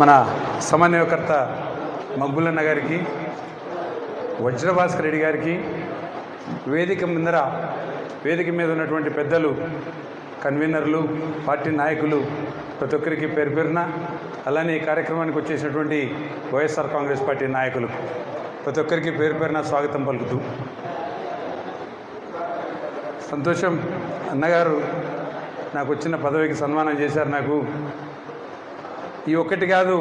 మన సమన్వయకర్త మగ్బులన్న గారికి వజ్రభాస్కర్ రెడ్డి గారికి వేదిక ముందర వేదిక మీద ఉన్నటువంటి పెద్దలు కన్వీనర్లు పార్టీ నాయకులు ప్రతి ఒక్కరికి పేరు పేరున అలానే ఈ కార్యక్రమానికి వచ్చేసినటువంటి వైఎస్ఆర్ కాంగ్రెస్ పార్టీ నాయకులు ప్రతి ఒక్కరికి పేరు పేరున స్వాగతం పలుకుతూ. సంతోషం అన్నగారు నాకు వచ్చిన పదవికి సన్మానం చేశారు నాకు. ఈ ఒక్కటి కాదు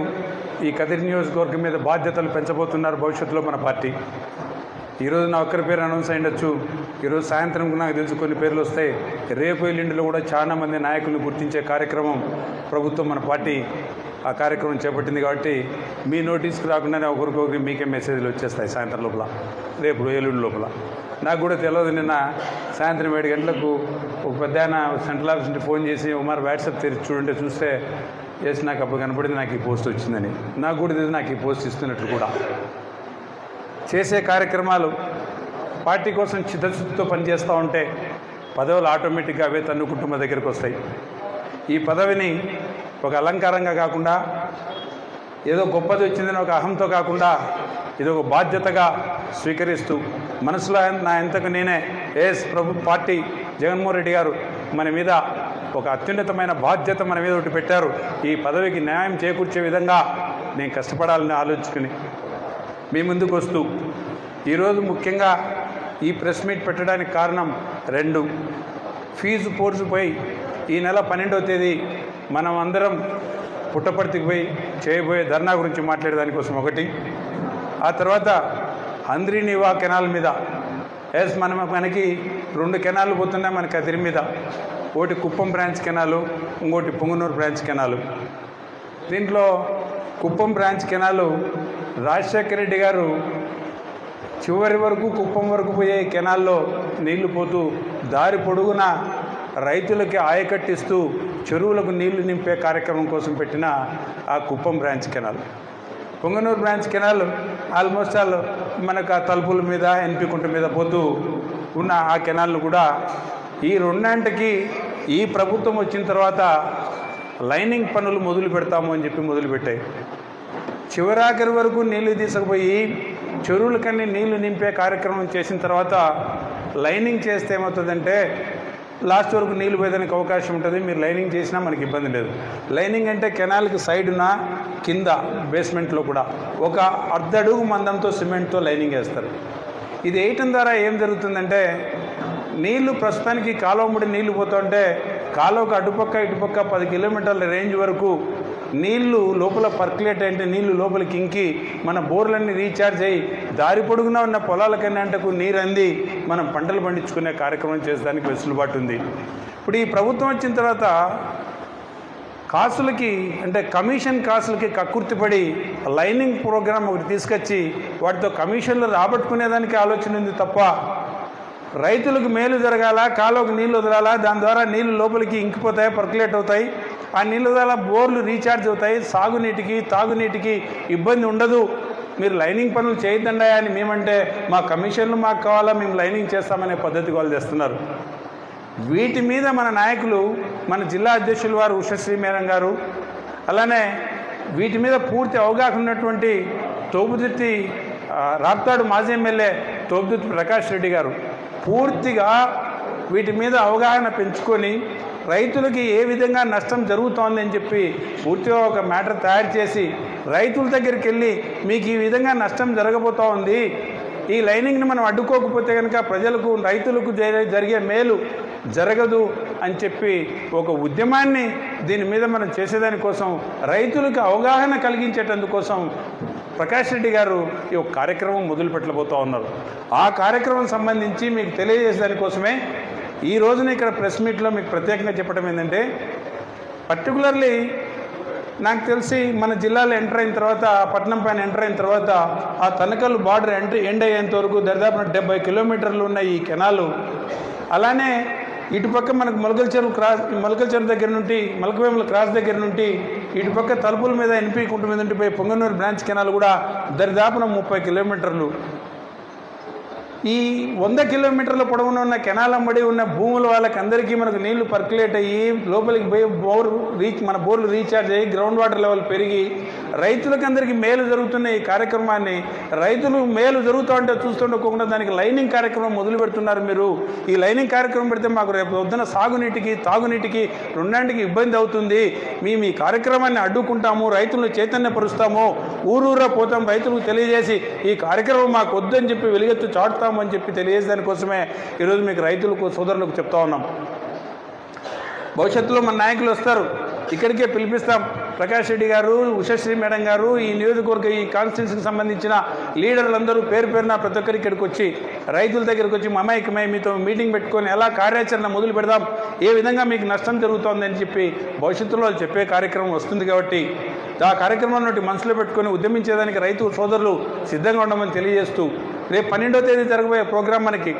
ఈ కదిరి నియోజకవర్గం మీద బాధ్యతలు పెంచబోతున్నారు భవిష్యత్తులో మన పార్టీ. ఈరోజు నా ఒక్కరి పేరు అనౌన్స్ అయ్యొచ్చు ఈరోజు సాయంత్రం నాకు తెలుసు కొన్ని పేర్లు వస్తాయి రేపు ఎల్లుండిలో కూడా చాలా మంది నాయకులను గుర్తించే కార్యక్రమం ప్రభుత్వం మన పార్టీ ఆ కార్యక్రమం చేపట్టింది కాబట్టి మీ నోటీస్కి రాకుండానే ఒకరికొకరికి మీకే మెసేజ్లు వచ్చేస్తాయి సాయంత్రం లోపల రేపు ఎల్లుండి లోపల. నాకు కూడా తెలియదు నిన్న సాయంత్రం ఏడు గంటలకు ఒక పెద్ద సెంట్రల్ ఆఫీస్ నుండి ఫోన్ చేసి ఉమార్ వాట్సాప్ తెరిచి చూడండి చూస్తే చేసి నాకు అప్పుడు కనపడింది నాకు ఈ పోస్ట్ వచ్చిందని. నాకు కూడా తెలియదు నాకు ఈ పోస్ట్ ఇస్తున్నట్టు కూడా. చేసే కార్యక్రమాలు పార్టీ కోసం చిత్తశుద్ధితో పనిచేస్తూ ఉంటే పదవులు ఆటోమేటిక్గా అవే తన్ను కుటుంబ దగ్గరికి వస్తాయి. ఈ పదవిని ఒక అలంకారంగా కాకుండా ఏదో గొప్పది వచ్చిందని ఒక అహంతో కాకుండా ఇది ఒక బాధ్యతగా స్వీకరిస్తూ మనసులో నా ఎంతకు నేనే ఏఎస్ ప్రభు పార్టీ జగన్మోహన్ రెడ్డి గారు మన మీద ఒక అత్యున్నతమైన బాధ్యత మన మీద ఒకటి పెట్టారు. ఈ పదవికి న్యాయం చేకూర్చే విధంగా నేను కష్టపడాలని ఆలోచుకుని మీ ముందుకు వస్తూ ఈరోజు ముఖ్యంగా ఈ ప్రెస్ మీట్ పెట్టడానికి కారణం రెండు. ఫీజు పోర్చుపోయి ఈ నెల పన్నెండవ తేదీ మనం అందరం పుట్టపర్తికి పోయి చేయబోయే ధర్నా గురించి మాట్లాడేదానికోసం ఒకటి. ఆ తర్వాత అంద్రీనివా కెనాల్ మీద ఎస్ మనం మనకి రెండు కెనాలు పోతున్నాయి మన కదిరి మీద. ఒకటి కుప్పం బ్రాంచ్ కెనాలు ఇంకోటి పుంగనూరు బ్రాంచ్ కెనాలు. దీంట్లో కుప్పం బ్రాంచ్ కెనాలు రాజశేఖర రెడ్డి గారు చివరి వరకు కుప్పం వరకు పోయే కెనాల్లో నీళ్ళు పోతూ దారి పొడుగున రైతులకి ఆయకట్టిస్తూ చెరువులకు నీళ్ళు నింపే కార్యక్రమం కోసం పెట్టిన ఆ Kuppam branch canal. Punganur branch canal almost all మనకు ఆ తలుపుల మీద ఎన్పి కుంట మీద పోతూ ఉన్న ఆ కెనాల్ను కూడా ఈ రెండంటికి ఈ ప్రభుత్వం వచ్చిన తర్వాత లైనింగ్ పనులు మొదలు పెడతాము అని చెప్పి మొదలుపెట్టాయి చివరాఖరి వరకు నీళ్ళు తీసుకుపోయి చెరువులకన్నీ నీళ్ళు నింపే కార్యక్రమం చేసిన తర్వాత లైనింగ్ చేస్తే ఏమవుతుందంటే లాస్ట్ వరకు నీళ్ళు పోయేదానికి అవకాశం ఉంటుంది. మీరు లైనింగ్ చేసినా మనకి ఇబ్బంది లేదు. లైనింగ్ అంటే కెనాల్కి సైడున కింద బేస్మెంట్లో కూడా. ఒక అర్ధడుగు మందంతో సిమెంట్తో లైనింగ్ వేస్తారు. ఇది వేయటం ద్వారా ఏం జరుగుతుందంటే నీళ్ళు ప్రస్తుతానికి కాలువ ముడి నీళ్ళు పోతుంటే కాలువకు అటుపక్క ఇటుపక్క పది కిలోమీటర్ల రేంజ్ వరకు నీళ్ళు లోపల పర్కులేట్ అంటే నీళ్ళు లోపలికి ఇంకి మన బోర్లన్నీ రీఛార్జ్ అయ్యి దారి పొడుగునా ఉన్న పొలాలకన్నా అంటకు నీరు అంది మనం పంటలు పండించుకునే కార్యక్రమం చేసేదానికి వెసులుబాటు ఉంది. ఇప్పుడు ఈ ప్రభుత్వం వచ్చిన తర్వాత కాసులకి అంటే కమిషన్ కాసులకి కక్కుర్తిపడి లైనింగ్ ప్రోగ్రామ్ ఒకటి తీసుకొచ్చి వాటితో కమిషన్లు రాబట్టుకునేదానికి ఆలోచన ఉంది తప్ప రైతులకు మేలు జరగాల కాలువకు నీళ్ళు వదలాలా దాని ద్వారా నీళ్ళు లోపలికి ఇంకిపోతాయి పర్కులేట్ అవుతాయి? ఆ నీళ్ళ బోర్లు రీఛార్జ్ అవుతాయి సాగునీటికి తాగునీటికి ఇబ్బంది ఉండదు. మీరు లైనింగ్ పనులు చేయొద్దండా అని మేమంటే మా కమిషన్లు మాకు కావాలా మేము లైనింగ్ చేస్తామనే పద్ధతి వాళ్ళు చేస్తున్నారు. వీటి మీద మన నాయకులు మన జిల్లా అధ్యక్షులు వారు ఉషశ్రీ మేనం గారు అలానే వీటి మీద పూర్తి అవగాహన ఉన్నటువంటి తోపుదుర్తి రాప్తాడు మాజీ ఎమ్మెల్యే తోపుదుర్తి ప్రకాష్ రెడ్డి గారు పూర్తిగా వీటి మీద అవగాహన పెంచుకొని రైతులకి ఏ విధంగా నష్టం జరుగుతోంది అని చెప్పి పూర్తిగా ఒక మ్యాటర్ తయారు చేసి రైతుల దగ్గరికి వెళ్ళి మీకు ఈ విధంగా నష్టం జరగబోతూ ఉంది ఈ లైనింగ్ని మనం అడ్డుకోకపోతే కనుక ప్రజలకు రైతులకు జరిగే మేలు జరగదు అని చెప్పి ఒక ఉద్యమాన్ని దీని మీద మనం చేసేదానికోసం రైతులకు అవగాహన కలిగించేటందుకోసం ప్రకాష్ రెడ్డి గారు ఈ ఒక కార్యక్రమం మొదలు పెట్టబోతూ ఉన్నారు. ఆ కార్యక్రమం సంబంధించి మీకు తెలియజేసేదానికోసమే ఈ రోజున ఇక్కడ ప్రెస్ మీట్లో మీకు ప్రత్యేకంగా చెప్పడం ఏంటంటే పర్టికులర్లీ నాకు తెలిసి మన జిల్లాలో ఎంటర్ అయిన తర్వాత ఆ పట్టణం పైన ఎంటర్ అయిన తర్వాత ఆ తనకల్ బార్డర్ ఎంట్రీ ఎండ్ అయ్యేంత వరకు దరిదాపు డెబ్బై కిలోమీటర్లు ఉన్న ఈ కెనాలు. అలానే ఇటుపక్క మనకు మొలకల చెరువు క్రాస్ మొలకల చెరువు దగ్గర నుండి మొలకవేముల క్రాస్ దగ్గర నుండి ఇటుపక్క తలుపుల మీద ఎన్పీ కుంట మీద నుండి పోయి పొంగనూరు బ్రాంచ్ కెనాల్ కూడా దరిదాపున ముప్పై కిలోమీటర్లు. ఈ వంద కిలోమీటర్ల పొడవున ఉన్న కెనాల్ అమ్మడి ఉన్న భూముల వాళ్ళకి అందరికీ మనకు నీళ్ళు పర్కులేట్ అయ్యి లోపలికి పోయి బోర్ రీచ్ మన బోర్లు రీఛార్జ్ అయ్యి గ్రౌండ్ వాటర్ లెవెల్ పెరిగి రైతులకందరికీ మేలు జరుగుతున్న ఈ కార్యక్రమాన్ని రైతులు మేలు జరుగుతూ ఉంటే చూస్తుండకుండా దానికి లైనింగ్ కార్యక్రమం మొదలు పెడుతున్నారు మీరు. ఈ లైనింగ్ కార్యక్రమం పెడితే మాకు రేపు పొద్దున సాగునీటికి తాగునీటికి రెండాంటికి ఇబ్బంది అవుతుంది. మేము ఈ కార్యక్రమాన్ని అడ్డుకుంటాము రైతులను చైతన్యపరుస్తాము. ఊరూరా పోతాం రైతులకు తెలియజేసి ఈ కార్యక్రమం మాకు వద్దని చెప్పి వెలుగెత్తు చాటుతాము అని చెప్పి తెలియజేయడానికి కోసమే ఈరోజు మీకు రైతులకు సోదరులకు చెప్తా ఉన్నాం. భవిష్యత్తులో మన నాయకులు వస్తారు. ఇక్కడికే పిలిపిస్తాం. ప్రకాష్ రెడ్డి గారు ఉషశ్రీ మేడం గారు ఈ నియోజకవర్గ ఈ కాన్స్టిట్యూన్సీకి సంబంధించిన లీడర్లందరూ పేరు పేరున ప్రతి ఒక్కరికి ఇక్కడికి వచ్చి రైతుల దగ్గరికి వచ్చి మమైకమై మీతో మీటింగ్ పెట్టుకొని ఎలా కార్యాచరణ మొదలు పెడదాం ఏ విధంగా మీకు నష్టం జరుగుతోందని చెప్పి భవిష్యత్తులో వాళ్ళు చెప్పే కార్యక్రమం వస్తుంది కాబట్టి ఆ కార్యక్రమం నుండి మనసులో పెట్టుకొని ఉద్యమించేదానికి రైతు సోదరులు సిద్ధంగా ఉండమని తెలియజేస్తూ రేపు పన్నెండో తేదీ జరగబోయే ప్రోగ్రాం మనకి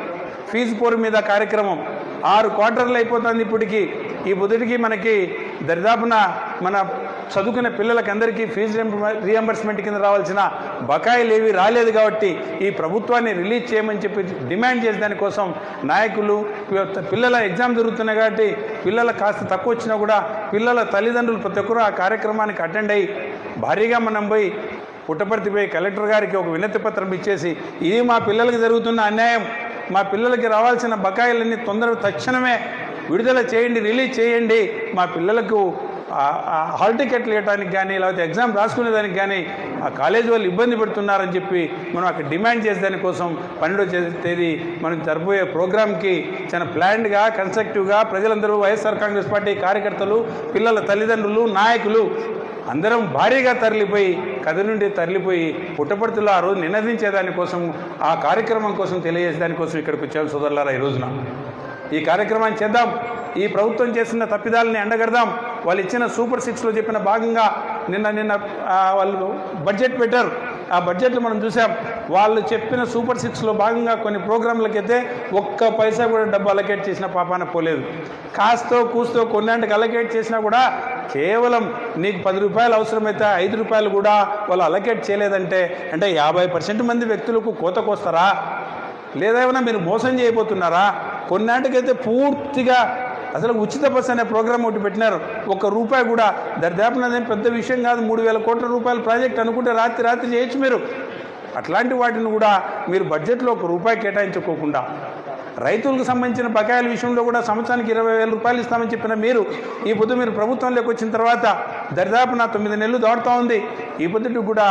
ఫీజు పోరు మీద కార్యక్రమం ఆరు క్వార్టర్లు అయిపోతుంది ఇప్పటికీ ఈ బుధుడికి మనకి దరిదాపున మన చదువుకునే పిల్లలకి అందరికీ ఫీజు రియంబర్స్మెంట్ కింద రావాల్సిన బకాయిలు ఏవి రాలేదు కాబట్టి ఈ ప్రభుత్వాన్ని రిలీజ్ చేయమని చెప్పి డిమాండ్ చేసే దానికోసం నాయకులు పిల్లల ఎగ్జామ్ జరుగుతున్నాయి కాబట్టి పిల్లల కాస్త తక్కువ వచ్చినా కూడా పిల్లల తల్లిదండ్రులు ప్రతి ఒక్కరూ ఆ కార్యక్రమానికి అటెండ్ అయ్యి భారీగా మనం పోయి పుట్టపర్తిపై కలెక్టర్ గారికి ఒక వినతి పత్రం ఇచ్చేసి ఇది మా పిల్లలకి జరుగుతున్న అన్యాయం. మా పిల్లలకి రావాల్సిన బకాయిలన్నీ తొందరగా తక్షణమే విడుదల చేయండి రిలీజ్ చేయండి. మా పిల్లలకు హాల్ టికెట్లు ఇవ్వడానికి కానీ లేకపోతే ఎగ్జామ్ రాసుకునేదానికి కానీ ఆ కాలేజీ వాళ్ళు ఇబ్బంది పెడుతున్నారని చెప్పి మనం అక్కడ డిమాండ్ చేసేదాని కోసం పన్నెండో తేదీ మనం జరబోయే ప్రోగ్రామ్కి చాలా ప్లాన్డ్గా కన్స్ట్రక్టివ్గా ప్రజలందరూ వైఎస్ఆర్ కాంగ్రెస్ పార్టీ కార్యకర్తలు పిల్లల తల్లిదండ్రులు నాయకులు అందరం భారీగా తరలిపోయి కథ నుండి తరలిపోయి పుట్టపర్తిలో ఆ రోజు నినదించేదానికోసం ఆ కార్యక్రమం కోసం తెలియజేసేదానికోసం ఇక్కడికి వచ్చాము సోదరులారా ఈ రోజున. ఈ కార్యక్రమాన్ని చేద్దాం. ఈ ప్రభుత్వం చేసిన తప్పిదాలని ఎండగడదాం వాళ్ళు ఇచ్చిన సూపర్ సిక్స్లో చెప్పిన భాగంగా నిన్న నిన్న వాళ్ళు బడ్జెట్ పెట్టారు. ఆ బడ్జెట్లో మనం చూసాం. వాళ్ళు చెప్పిన సూపర్ సిక్స్లో భాగంగా కొన్ని ప్రోగ్రాంలకైతే ఒక్క పైసా కూడా డబ్బు అలకేట్ చేసిన పాపాన పోలేదు. కాస్తో కూస్తో కొన్నింటికి అలకేట్ చేసినా కూడా కేవలం నీకు పది రూపాయలు అవసరమైతే ఐదు రూపాయలు కూడా వాళ్ళు అలకేట్ చేయలేదంటే అంటే యాభై పర్సెంట్ మంది వ్యక్తులకు కోతకొస్తారా లేదా ఏమైనా మీరు మోసం చేయబోతున్నారా? కొన్నాటికైతే పూర్తిగా అసలు ఉచిత బస్సు అనే ప్రోగ్రామ్ ఒకటి పెట్టినారు. ఒక్క రూపాయి కూడా. దరిదాపునదేం పెద్ద విషయం కాదు. మూడు వేల కోట్ల రూపాయల ప్రాజెక్ట్ అనుకుంటే రాత్రి రాత్రి చేయొచ్చు మీరు. అట్లాంటి వాటిని కూడా మీరు బడ్జెట్లో ఒక రూపాయి కేటాయించుకోకుండా. రైతులకు సంబంధించిన బకాయిల విషయంలో కూడా సంవత్సరానికి ఇరవై వేల రూపాయలు ఇస్తామని చెప్పిన మీరు ఈ పొద్దు మీరు ప్రభుత్వంలోకి వచ్చిన తర్వాత దరిదాపు నా తొమ్మిది నెలలు దాటుతూ ఉంది. ఈ పొద్దుటికి కూడా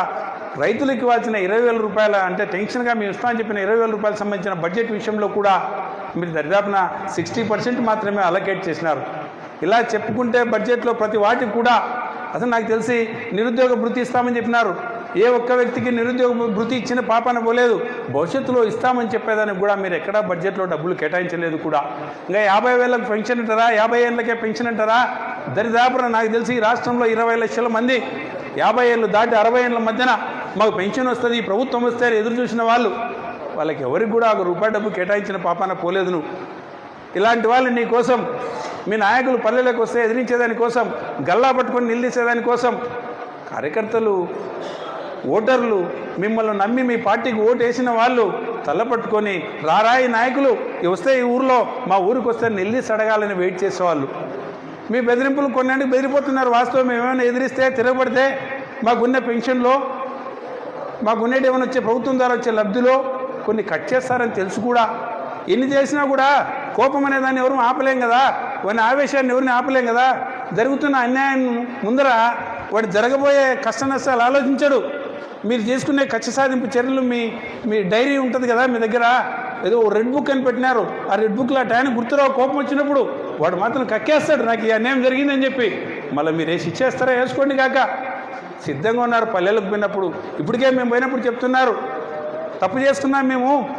రైతులకు ఇవ్వాల్సిన ఇరవై వేల రూపాయల అంటే టెన్షన్గా మేము ఇస్తామని చెప్పిన ఇరవై వేల రూపాయలకు సంబంధించిన బడ్జెట్ విషయంలో కూడా మీరు దరిదాపున సిక్స్టీ పర్సెంట్ మాత్రమే అలకేట్ చేసినారు. ఇలా చెప్పుకుంటే బడ్జెట్లో ప్రతి వాటికి కూడా అసలు నాకు తెలిసి నిరుద్యోగ భృతి ఇస్తామని చెప్పినారు. ఏ ఒక్క వ్యక్తికి నిరుద్యోగ భృతి ఇచ్చిన పాపాన పోలేదు. భవిష్యత్తులో ఇస్తామని చెప్పేదానికి కూడా మీరు ఎక్కడా బడ్జెట్లో డబ్బులు కేటాయించలేదు కూడా. ఇంకా యాభై వేలకు పెన్షన్ అంటారా? యాభై ఏళ్ళకే పెన్షన్ అంటారా? దరిదాపున నాకు తెలిసి ఈ రాష్ట్రంలో ఇరవై లక్షల మంది యాభై ఏళ్ళు దాటి అరవై ఏళ్ళ మధ్యన మాకు పెన్షన్ వస్తుంది ఈ ప్రభుత్వం వస్తే ఎదురు చూసిన వాళ్ళు. వాళ్ళకి ఎవరికి కూడా ఒక రూపాయి డబ్బు కేటాయించిన పాపాన పోలేదు నువ్వు. ఇలాంటి వాళ్ళు నీ కోసం మీ నాయకులు పల్లెలకు వస్తే ఎదిరించేదాని కోసం గల్లా పట్టుకొని నిలదీసేదానికోసం కార్యకర్తలు ఓటర్లు మిమ్మల్ని నమ్మి మీ పార్టీకి ఓటు వేసిన వాళ్ళు తల్లపట్టుకొని రారాయి నాయకులు వస్తే ఈ ఊరిలో మా ఊరికి వస్తే నిలదీసి అడగాలని వెయిట్ చేసేవాళ్ళు. మీ బెదిరింపులు కొన్నింటికి బెదిరిపోతున్నారు వాస్తవం. ఏమైనా ఎదిరిస్తే తిరగబడితే మాకున్న పెన్షన్లో మాకున్నటి ఏమైనా వచ్చే ప్రభుత్వం ద్వారా వచ్చే లబ్ధిలో కొన్ని కట్ చేస్తారని తెలుసు కూడా. ఎన్ని చేసినా కూడా కోపం అనే దాన్ని ఎవరు ఆపలేం కదా. వాని ఆవేశాన్ని ఎవరిని ఆపలేం కదా. జరుగుతున్న అన్యాయం ముందర వాడు జరగబోయే కష్ట నష్టాలు ఆలోచించడు. మీరు చేసుకునే కక్ష సాధింపు చర్యలు మీ మీ డైరీ ఉంటుంది కదా మీ దగ్గర. ఏదో రెడ్ బుక్ అని పెట్టినారు. ఆ రెడ్ బుక్లో టైం గుర్తురావు కోపం వచ్చినప్పుడు. వాడు మాత్రం కక్కేస్తాడు నాకు ఈ అన్యాయం జరిగిందని చెప్పి. మళ్ళీ మీరు వేసి ఇచ్చేస్తారా? వేసుకోండి కాక. సిద్ధంగా ఉన్నారు పల్లెలకు పోయినప్పుడు. ఇప్పటికే మేము పోయినప్పుడు చెప్తున్నారు. తప్పు చేస్తున్నాం మేము.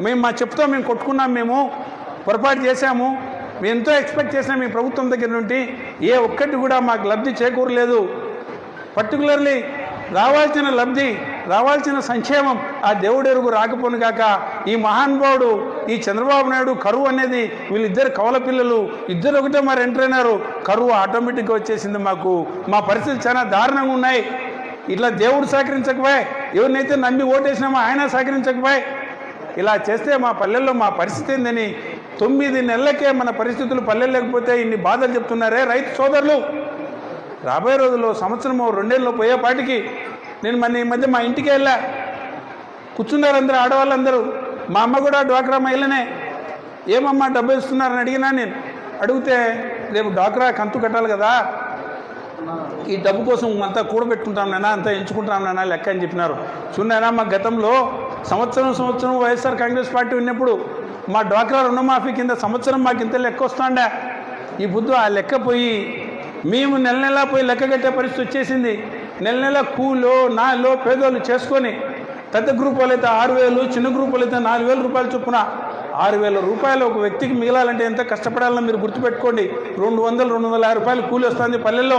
మేము మా చెప్తో మేము కొట్టుకున్నాం మేము. పొరపాటు చేశాము. మేము ఎంతో ఎక్స్పెక్ట్ చేసినాం మీ ప్రభుత్వం దగ్గర నుండి. ఏ ఒక్కటి కూడా మాకు లబ్ధి చేకూరలేదు. పర్టికులర్లీ రావాల్సిన లబ్ధి రావాల్సిన సంక్షేమం ఆ దేవుడెరుగు రాకపోను కాక ఈ మహానుభావుడు ఈ చంద్రబాబు నాయుడు కరువు అనేది వీళ్ళిద్దరు కవల పిల్లలు. ఇద్దరు ఒకటే మరి ఎంటర్ అయినారు. కరువు ఆటోమేటిక్గా వచ్చేసింది మాకు. మా పరిస్థితులు చాలా దారుణంగా ఉన్నాయి. ఇట్లా దేవుడు సహకరించకపోయి ఎవరినైతే నమ్మి ఓటేసినామో ఆయన సహకరించకపోయి. ఇలా చేస్తే మా పల్లెల్లో మా పరిస్థితి ఏందని తొమ్మిది నెలలకే మన పరిస్థితులు పల్లెలు లేకపోతే ఇన్ని బాధలు చెప్తున్నారే రైతు సోదరులు. రాబోయే రోజుల్లో సంవత్సరమో రెండేళ్ళు పోయేపాటికి నేను మన ఈ మధ్య మా ఇంటికి వెళ్ళా. కూర్చున్నారు అందరూ ఆడవాళ్ళందరూ. మా అమ్మ కూడా డ్వాక్రా మహిళనే ఏమమ్మా డబ్బు ఇస్తున్నారని అడిగినా నేను. అడిగితే రేపు డ్వాక్రా కంతు కట్టాలి కదా. ఈ డబ్బు కోసం అంతా కూడబెట్టుకుంటాం నాన్న అంతా ఎంచుకుంటాం నాన్న లెక్క అని చెప్పినారు. చూడైనా మా గతంలో సంవత్సరం సంవత్సరం వైఎస్ఆర్ కాంగ్రెస్ పార్టీ ఉన్నప్పుడు మా డ్వాక్రా రుణమాఫీ కింద సంవత్సరం మాకు ఇంత లెక్క వస్తుండే. ఈ బుద్ధు ఆ లెక్క పోయి మేము నెల నెలా పోయి లెక్క కట్టే పరిస్థితి వచ్చేసింది. నెల నెల కూలో నాలో పేదోళ్ళు చేసుకొని పెద్ద గ్రూప్ వాళ్ళైతే ఆరు వేలు చిన్న గ్రూప్ వాళ్ళైతే నాలుగు వేల రూపాయలు చొప్పున ఆరు వేల రూపాయలు ఒక వ్యక్తికి మిగలాలంటే ఎంత కష్టపడాలని మీరు గుర్తుపెట్టుకోండి. రెండు వందలు రెండు వందల యాభై రూపాయలు కూలి వస్తుంది పల్లెల్లో.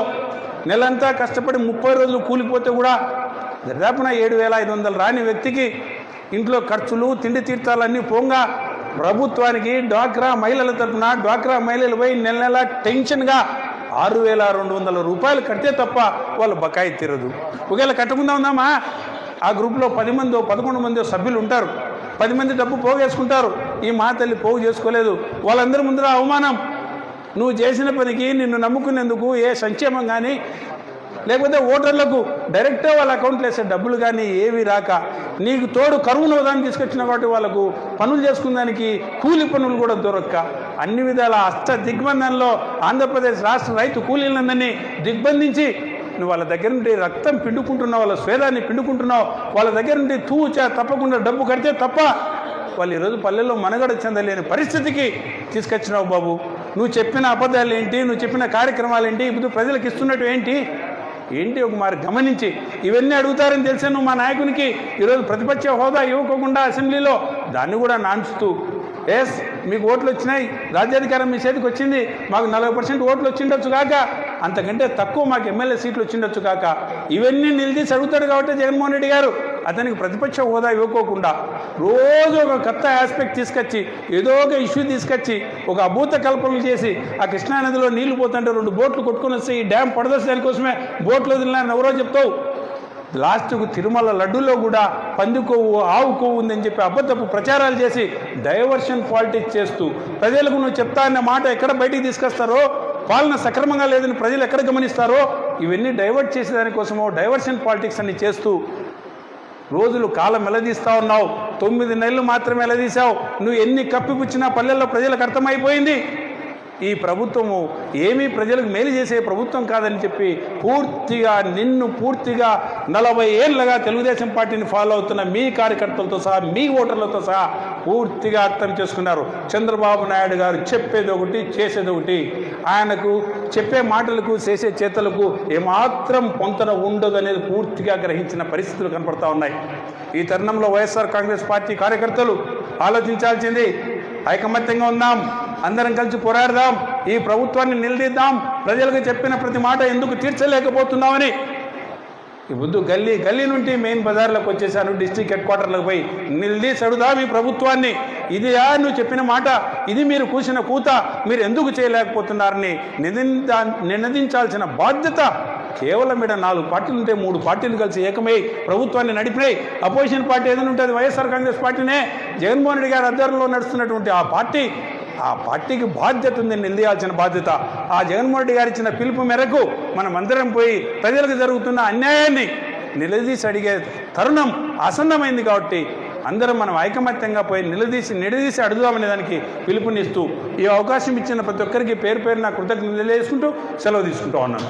నెలంతా కష్టపడి ముప్పై రోజులు కూలిపోతే కూడా దాదాపున ఏడు వేల ఐదు వందలు రాని వ్యక్తికి ఇంట్లో ఖర్చులు తిండి తీర్థాలన్నీ పోగా ప్రభుత్వానికి డ్వాక్రా మహిళల తరఫున డ్వాక్రా మహిళలు పోయి నెల నెల టెన్షన్గా ఆరు వేల రెండు వందల రూపాయలు కడితే తప్ప వాళ్ళు బకాయి తీరదు. ఒకవేళ కట్టకుండా ఉందామా? ఆ గ్రూప్లో పది మందో పదకొండు మందో సభ్యులు ఉంటారు. పది మంది డబ్బు పోగేసుకుంటారు. ఈ మా తల్లి పోగు చేసుకోలేదు. వాళ్ళందరి ముందర అవమానం. నువ్వు చేసిన పనికి నిన్ను నమ్ముకునేందుకు ఏ సంక్షేమం కానీ లేకపోతే ఓటర్లకు డైరెక్ట్గా వాళ్ళ అకౌంట్లో వేసే డబ్బులు కానీ ఏవి రాక నీకు తోడు కరువు నోదాన్ని తీసుకొచ్చిన కాబట్టి వాళ్ళకు పనులు చేసుకునేదానికి కూలి పనులు కూడా దొరక్క. అన్ని విధాల అష్ట దిగ్బంధంలో ఆంధ్రప్రదేశ్ రాష్ట్ర రైతు కూలీలందరినీ దిగ్బంధించి నువ్వు వాళ్ళ దగ్గర నుండి రక్తం పిండుకుంటున్నావు వాళ్ళ స్వేదాన్ని పిండుకుంటున్నావు వాళ్ళ దగ్గర నుండి తూచా తప్పకుండా డబ్బు కడితే తప్ప వాళ్ళు ఈరోజు పల్లెల్లో మనగడ చెందలేని పరిస్థితికి తీసుకొచ్చినావు బాబు. నువ్వు చెప్పిన అబద్ధాలు ఏంటి నువ్వు చెప్పిన కార్యక్రమాలు ఏంటి ఇప్పుడు ప్రజలకు ఇస్తున్నట్టు ఏంటి? ఏంటి ఒక మరి గమనించి. ఇవన్నీ అడుగుతారని తెలిసే నువ్వు మా నాయకునికి ఈరోజు ప్రతిపక్ష హోదా ఇవ్వకోకుండా అసెంబ్లీలో దాన్ని కూడా నాన్చుతూ. ఎస్ మీకు ఓట్లు వచ్చినాయి. రాజ్యాధికారం మీ చేతికి వచ్చింది. మాకు నలభై పర్సెంట్ ఓట్లు వచ్చిండొచ్చు కాక. అంతకంటే తక్కువ మాకు ఎమ్మెల్యే సీట్లు వచ్చిండొచ్చు కాక. ఇవన్నీ నిలిదీసి అడుగుతాడు కాబట్టి జగన్మోహన్ రెడ్డి గారు. అతనికి ప్రతిపక్ష హోదా ఇవ్వకోకుండా రోజు ఒక కొత్త ఆస్పెక్ట్ తీసుకొచ్చి ఏదో ఒక ఇష్యూ తీసుకొచ్చి ఒక అభూత కల్పనలు చేసి ఆ కృష్ణానదిలో నీళ్ళు పోతుంటే రెండు బోట్లు కొట్టుకొని వస్తే ఈ డ్యామ్ పడదోసి దానికోసమే బోట్లు వదిలినారని ఎవరో చెప్తావు. లాస్ట్కు తిరుమల లడ్డూలో కూడా పంది కొవ్వు ఆవు కొవ్వు ఉందని చెప్పి అబద్ధపు ప్రచారాలు చేసి డైవర్షన్ పాలిటిక్స్ చేస్తూ ప్రజలకు నువ్వు చెప్తా అన్న మాట ఎక్కడ బయటికి తీసుకొస్తారో పాలన సక్రమంగా లేదని ప్రజలు ఎక్కడ గమనిస్తారో ఇవన్నీ డైవర్ట్ చేసేదానికోసమో డైవర్షన్ పాలిటిక్స్ అన్ని చేస్తూ రోజులు కాలం వెలదీస్తా ఉన్నావు. తొమ్మిది నెలలు మాత్రమే వెలదీశావు నువ్వు ఎన్ని కప్పిపుచ్చినా పల్లెల్లో ప్రజలకు అర్థమైపోయింది. ఈ ప్రభుత్వము ఏమీ ప్రజలకు మేలు చేసే ప్రభుత్వం కాదని చెప్పి పూర్తిగా నిన్ను పూర్తిగా నలభై ఏళ్ళగా తెలుగుదేశం పార్టీని ఫాలో అవుతున్న మీ కార్యకర్తలతో సహా మీ ఓటర్లతో సహా పూర్తిగా అర్థం చేసుకున్నారు. చంద్రబాబు నాయుడు గారు చెప్పేది ఒకటి చేసేది ఒకటి. ఆయనకు చెప్పే మాటలకు చేసే చేతలకు ఏమాత్రం పొంతన ఉండదు అనేది పూర్తిగా గ్రహించిన పరిస్థితులు కనపడతా ఉన్నాయి. ఈ తరుణంలో వైఎస్ఆర్ కాంగ్రెస్ పార్టీ కార్యకర్తలు ఆలోచించాల్సింది ఐకమత్యంగా ఉందాం అందరం కలిసి పోరాడదాం ఈ ప్రభుత్వాన్ని నిలదీద్దాం ప్రజలకు చెప్పిన ప్రతి మాట ఎందుకు తీర్చలేకపోతున్నామని ఈ బుద్ధు గల్లీ గల్లీ నుండి మెయిన్ బజార్లకు వచ్చేసాను డిస్టిక్ హెడ్ క్వార్టర్లకు పోయి. నిలదీసి అడుగుదాం మీ ప్రభుత్వాన్ని. ఇదియా నువ్వు చెప్పిన మాట ఇది మీరు కూసిన కూత మీరు ఎందుకు చేయలేకపోతున్నారని నిందా నినదించాల్సిన బాధ్యత కేవలం ఇక్కడ నాలుగు పార్టీలు ఉంటే మూడు పార్టీలు కలిసి ఏకమై ప్రభుత్వాన్ని నడిపినాయి అపోజిషన్ పార్టీ ఏదైనా ఉంటుంది వైఎస్ఆర్ కాంగ్రెస్ పార్టీనే. జగన్మోహన్ రెడ్డి గారి అధ్వర్యంలో నడుస్తున్నటువంటి ఆ పార్టీ ఆ పార్టీకి బాధ్యత ఉంది నిలదీయాల్సిన బాధ్యత. ఆ జగన్మోహన్ రెడ్డి గారు ఇచ్చిన పిలుపు మేరకు మనం అందరం పోయి ప్రజలకు జరుగుతున్న అన్యాయాన్ని నిలదీసి అడిగే తరుణం ఆసన్నమైంది కాబట్టి అందరం మనం ఐకమత్యంగా పోయి నిలదీసి నిలదీసి అడుగుదామనే దానికి పిలుపునిస్తూ ఈ అవకాశం ఇచ్చిన ప్రతి ఒక్కరికి పేరు పేరు నా కృతజ్ఞతలు తెలియజేసుకుంటూ సెలవు తీసుకుంటూ ఉన్నాను.